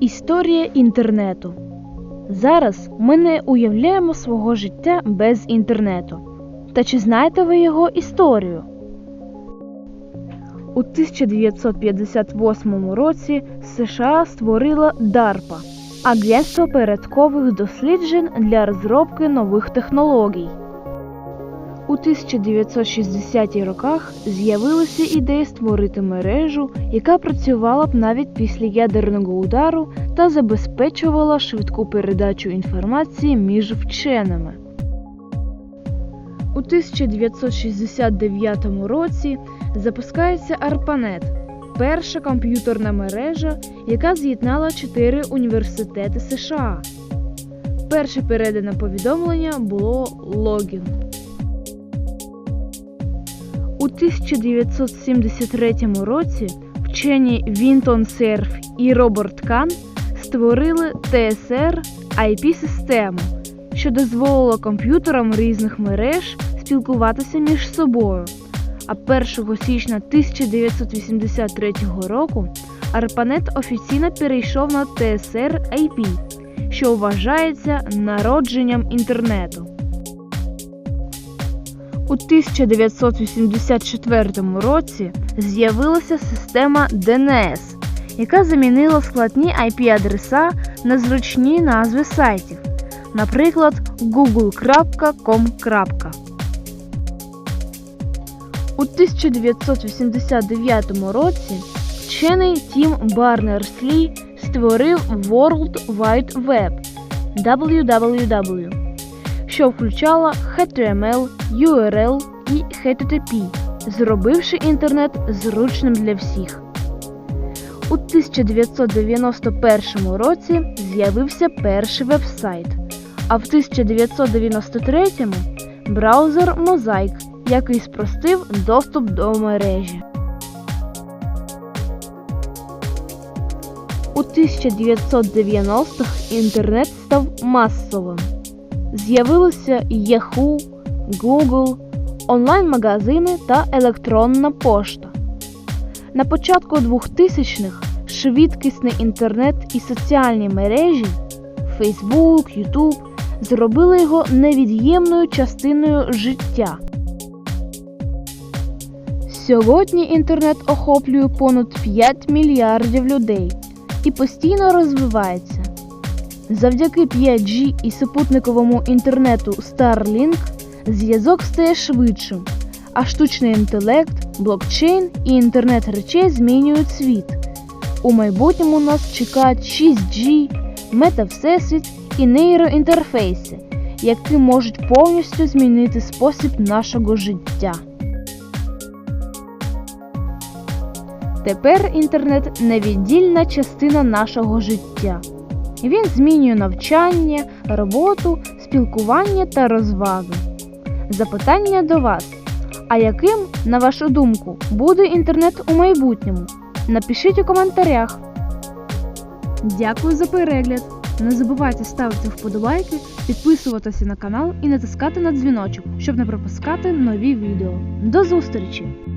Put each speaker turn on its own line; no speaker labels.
Історія інтернету. Зараз ми не уявляємо свого життя без інтернету. Та чи знаєте ви його історію? У 1958 році США створила DARPA – Агентство порядкових досліджень для розробки нових технологій. У 1960-ті роках з'явилася ідея створити мережу, яка працювала б навіть після ядерного удару та забезпечувала швидку передачу інформації між вченими. У 1969 році запускається ARPANET – перша комп'ютерна мережа, яка з'єднала чотири університети США. Перше передане повідомлення було логін. У 1973 році вчені Вінтон Серф і Роберт Кан створили ТСР IP-систему, що дозволило комп'ютерам різних мереж спілкуватися між собою. А 1 січня 1983 року ARPANET офіційно перейшов на TSR IP, що вважається народженням інтернету. У 1984 році з'явилася система DNS, яка замінила складні IP-адреса на зручні назви сайтів, наприклад, google.com. У 1989 році вчений Тім Барнерс-Лі створив World Wide Web WWW, що включала HTML, URL і HTTP, зробивши інтернет зручним для всіх. У 1991 році з'явився перший веб-сайт, а в 1993 браузер Mosaic, який спростив доступ до мережі. У 1990-х інтернет став масовим. З'явилися Yahoo, Google, онлайн-магазини та електронна пошта. На початку 2000-х швидкісний інтернет і соціальні мережі Facebook, YouTube зробили його невід'ємною частиною життя. Сьогодні інтернет охоплює понад 5 мільярдів людей і постійно розвивається. Завдяки 5G і супутниковому інтернету Starlink зв'язок стає швидшим, а штучний інтелект, блокчейн і інтернет речей змінюють світ. У майбутньому нас чекають 6G, мета-всесвіт і нейроінтерфейси, які можуть повністю змінити спосіб нашого життя. Тепер інтернет невіддільна частина нашого життя. Він змінює навчання, роботу, спілкування та розваги. Запитання до вас. А яким, на вашу думку, буде інтернет у майбутньому? Напишіть у коментарях. Дякую за перегляд. Не забувайте ставити вподобайки, підписуватися на канал і натискати на дзвіночок, щоб не пропускати нові відео. До зустрічі!